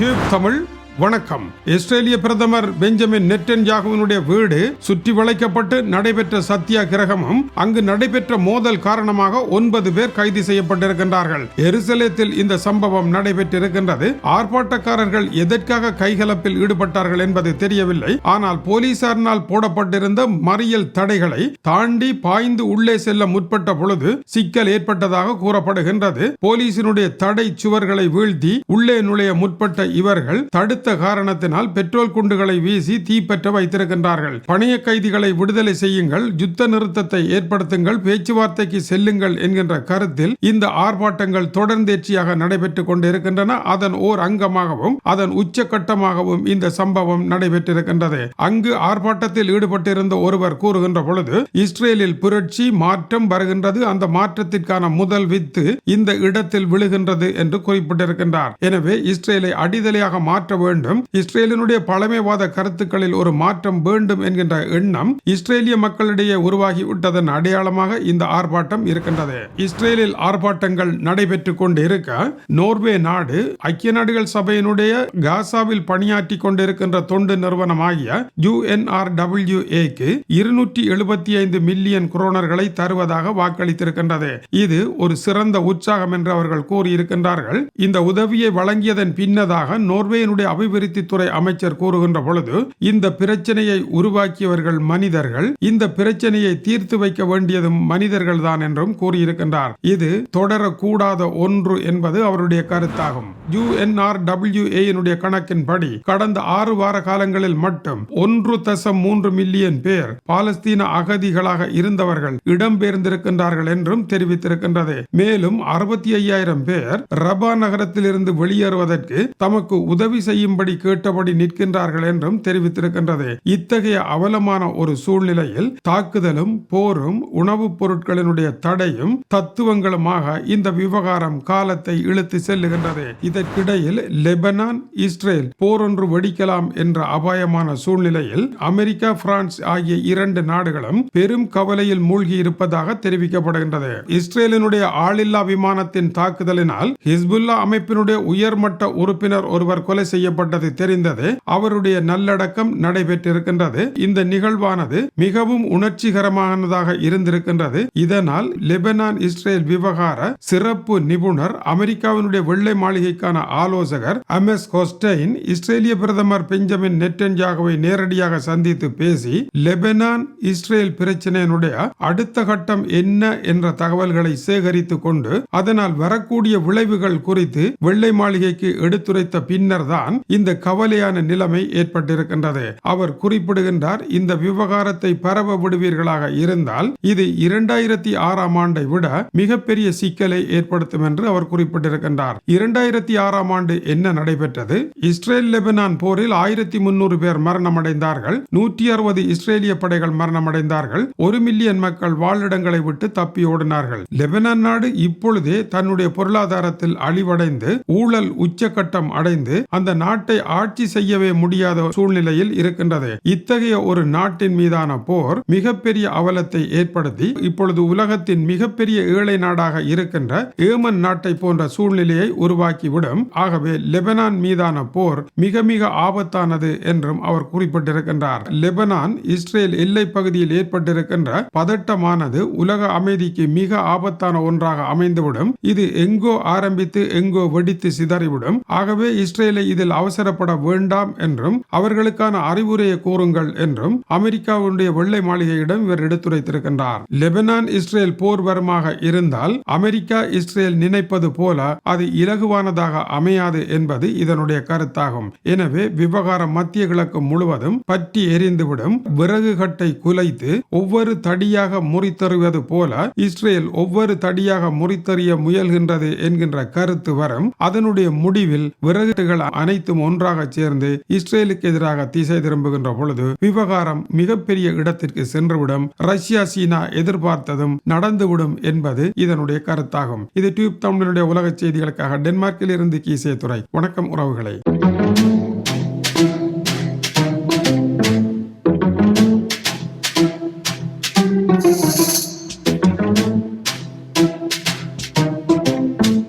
Tube Tamil வணக்கம். இஸ்ரேலிய பிரதமர் பெஞ்சமின் நெட்டன்யாகுவினுடைய வீடு சுற்றி வளைக்கப்பட்டு நடைபெற்ற சத்தியாகிரகமும் அங்கு நடைபெற்ற மோதல் காரணமாக ஒன்பது பேர் கைது செய்யப்பட்டிருக்கின்றார்கள். எருசலேத்தில் இந்த சம்பவம் நடைபெற்றிருக்கின்றது. ஆர்ப்பாட்டக்காரர்கள் எதற்காக கைகலப்பில் ஈடுபட்டார்கள் என்பது தெரியவில்லை. ஆனால் போலீசாரினால் போடப்பட்டிருந்த மறியல் தடைகளை தாண்டி பாய்ந்து உள்ளே செல்ல முற்பட்ட பொழுது சிக்கல் ஏற்பட்டதாக கூறப்படுகின்றது. போலீசினுடைய தடை சுவர்களை வீழ்த்தி உள்ளே நுழைய முற்பட்ட இவர்கள் தடுத்த காரணத்தினால் பெட்ரோல் குண்டுகளை வீசி தீப்பற்ற வைத்திருக்கின்றார்கள். பணைய கைதிகளை விடுதலை செய்யுங்கள் யுத்த நிறுத்தத்தை ஏற்படுத்துங்கள் பேச்சுவார்த்தைக்கு செல்லுங்கள் என்கின்ற கருத்தில் இந்த ஆர்ப்பாட்டங்கள் தொடர்ந்தேர்ச்சியாக நடைபெற்றுக் கொண்டிருக்கின்றன. அதன் ஓர் அங்கமாகவும் அதன் உச்சகட்டமாகவும் இந்த சம்பவம் நடைபெற்றிருக்கின்றது. அங்கு ஆர்ப்பாட்டத்தில் ஈடுபட்டிருந்த ஒருவர் கூறுகின்ற பொழுது இஸ்ரேலில் புரட்சி மாற்றம் வருகின்றது. அந்த மாற்றத்திற்கான முதல் வித்து இந்த இடத்தில் விழுகின்றது என்று குறிப்பிட்டிருக்கின்றார். எனவே இஸ்ரேலை அடிதலையாக மாற்ற வேண்டும். வேண்டும். இஸ்ரேலினுடைய பழமைவாத கருத்துக்களில் ஒரு மாற்றம் வேண்டும் என்கின்ற எண்ணம் இஸ்ரேலிய மக்களிடையே உருவாகி விட்டதன் அடையாளமாக இந்த ஆர்ப்பாட்டம் இருக்கின்றது. இஸ்ரேலில் ஆர்ப்பாட்டங்கள் நடைபெற்றுக் கொண்டு இருக்க நோர்வே நாடு ஐக்கிய நாடுகள் சபையினுடைய காசாவில் பணியாற்றி கொண்டிருக்கின்ற தொண்டு நிறுவனமாகிய யுஎன்ஆர்டபிள்யூஏக்கு இருநூற்றி எழுபத்தி ஐந்து மில்லியன் குரோனர்களை தருவதாக வாக்களித்திருக்கின்றது. இது ஒரு சிறந்த உற்சாகம் என்று அவர்கள் கூறியிருக்கின்றார்கள். இந்த உதவியை வழங்கியதன் பின்னதாக நோர்வேயினுடைய அபிவிருத்தித்துறை அமைச்சர் கூறுகின்ற பொழுது இந்த பிரச்சனையை உருவாக்கியவர்கள் மனிதர்கள் இந்த பிரச்சனையை தீர்த்து வைக்க வேண்டியதும் மனிதர்கள் தான் என்றும் கூறியிருக்கின்றார். இது தொடரக்கூடாத ஒன்று என்பது அவருடைய கருத்தாகும். யுஎன்ஆர்டபிள்யூஏனுடைய கணக்கின்படி கடந்த ஆறு வார காலங்களில் மட்டும் ஒன்று தசம் மூன்று மில்லியன் பேர் பாலஸ்தீன அகதிகளாக இருந்தவர்கள் இடம்பெயர்ந்திருக்கின்றார்கள் என்றும் தெரிவித்திருக்கின்றது. மேலும் அறுபத்தி ஐயாயிரம் பேர் ரபா நகரத்திலிருந்து வெளியேறுவதற்கு தமக்கு உதவி செய்யும் செய்யும்படி கேட்டபடி நிற்கின்றார்கள் என்றும் தெரிவித்திருக்கின்றது. இத்தகைய அவலமான ஒரு சூழ்நிலையில் தாக்குதலும் போரும் உணவுப் பொருட்களினுடைய தடையும் தத்துவங்களுமாக இந்த விவகாரம் காலத்தை இழுத்து செல்லுகின்றது. இதற்கிடையில் லெபனான் இஸ்ரேல் போரொன்று வெடிக்கலாம் என்ற அபாயமான சூழ்நிலையில் அமெரிக்கா பிரான்ஸ் ஆகிய இரண்டு நாடுகளும் பெரும் கவலையில் மூழ்கி இருப்பதாக தெரிவிக்கப்படுகின்றது. இஸ்ரேலினுடைய ஆளில்லா விமானத்தின் தாக்குதலினால் ஹிஸ்புல்லா அமைப்பினுடைய உயர்மட்ட உறுப்பினர் ஒருவர் கொலை செய்யப்பட்டது தெரிந்தது அவருடைய நல்லடக்கம் நடைபெற்றிருக்கின்றது. இந்த நிகழ்வானது மிகவும் உணர்ச்சிகரமானதாக இருந்திருக்கின்றது. இதனால் லெபனான் இஸ்ரேல் விவகார சிறப்பு நிபுணர் அமெரிக்காவினுடைய வெள்ளை மாளிகைக்கான ஆலோசகர் எம்எஸ் ஹொஸ்டைன் இஸ்ரேலிய பிரதமர் பெஞ்சமின் நெட்டன்யாகுவை நேரடியாக சந்தித்து பேசி லெபனான் இஸ்ரேல் பிரச்சனையினுடைய அடுத்த கட்டம் என்ன என்ற தகவல்களை சேகரித்துக் கொண்டு அதனால் வரக்கூடிய விளைவுகள் குறித்து வெள்ளை மாளிகைக்கு எடுத்துரைத்த பின்னர் தான் இந்த கவலையான நிலைமை ஏற்பட்டிருக்கின்றது. அவர் குறிப்பிடுகின்றார் இந்த விவகாரத்தை பரவ விடுவீர்களாக இருந்தால் இது இரண்டாயிரத்தி ஆறாம் ஆண்டை விட மிகப்பெரிய சிக்கலை ஏற்படுத்தும் என்று அவர் குறிப்பிட்டிருக்கின்றார். இரண்டாயிரத்தி ஆறாம் ஆண்டு என்ன நடைபெற்றது? இஸ்ரேல் லெபனான் போரில் ஆயிரத்தி முன்னூறு பேர் மரணமடைந்தார்கள் நூற்றி அறுபது இஸ்ரேலிய படைகள் மரணமடைந்தார்கள் ஒரு மில்லியன் மக்கள் வாழிடங்களை விட்டு தப்பி ஓடினார்கள். லெபனான் நாடு இப்பொழுதே தன்னுடைய பொருளாதாரத்தில் அழிவடைந்து ஊழல் உச்சகட்டம் அடைந்து அந்த நாட்டை ஆட்சி செய்யவே முடியாத சூழ்நிலையில் இருக்கின்றது. இத்தகைய ஒரு நாட்டின் மீதான போர் மிகப்பெரிய அவலத்தை ஏற்படுத்தி இப்பொழுது உலகத்தின் மிகப்பெரிய ஏழை நாடாக இருக்கின்ற ஏமன் நாட்டை போன்ற சூழ்நிலையை உருவாக்கிவிடும். ஆகவே லெபனான் மீதான போர் மிக மிக ஆபத்தானது என்றும் அவர் குறிப்பிட்டிருக்கின்றார். லெபனான் இஸ்ரேல் எல்லை பகுதியில் ஏற்பட்டிருக்கின்ற பதட்டமானது உலக அமைதிக்கு மிக ஆபத்தான ஒன்றாக அமைந்துவிடும். இது எங்கோ ஆரம்பித்து எங்கோ வெடித்து சிதறிவிடும். ஆகவே இஸ்ரேலை இதில் அவசரப்பட வேண்டாம் என்றும் அவர்களுக்கான அறிவுரையை கூறுங்கள் என்றும் அமெரிக்காவுடைய வெள்ளை மாளிகையிடம் இவர் எடுத்துரைத்திருக்கின்றார். லெபனான் இஸ்ரேல் போர்வரமாக இருந்தால் அமெரிக்கா இஸ்ரேல் நினைப்பது போல அது இலகுவானதாக அமையாது என்பது இதனுடைய கருத்தாகும். எனவே விவகாரம் மத்திய கிழக்கு முழுவதும் பற்றி எரிந்துவிடும் விறகு கட்டை குலைத்து ஒவ்வொரு தடியாக முறித்தறிவது போல இஸ்ரேல் ஒவ்வொரு தடியாக முறித்தறிய முயல்கின்றது என்கின்ற கருத்து வரும். அதனுடைய முடிவில் விறகுகள் அனைத்தும் ஒன்றாக சேர்ந்து இஸ்ரேலுக்கு எதிராக திசை திரும்புகின்ற பொழுது விவகாரம் மிகப்பெரிய இடத்திற்கு சென்றுவிடும். ரஷ்யா சீனா எதிர்பார்த்ததும் நடந்துவிடும் என்பது இதனுடைய கருத்தாகும். இது டியூப் தமிழனுடைய உலக செய்திகளுக்காக டென்மார்க்கில் இருந்து கீசே துறை வணக்கம் உறவுகளை.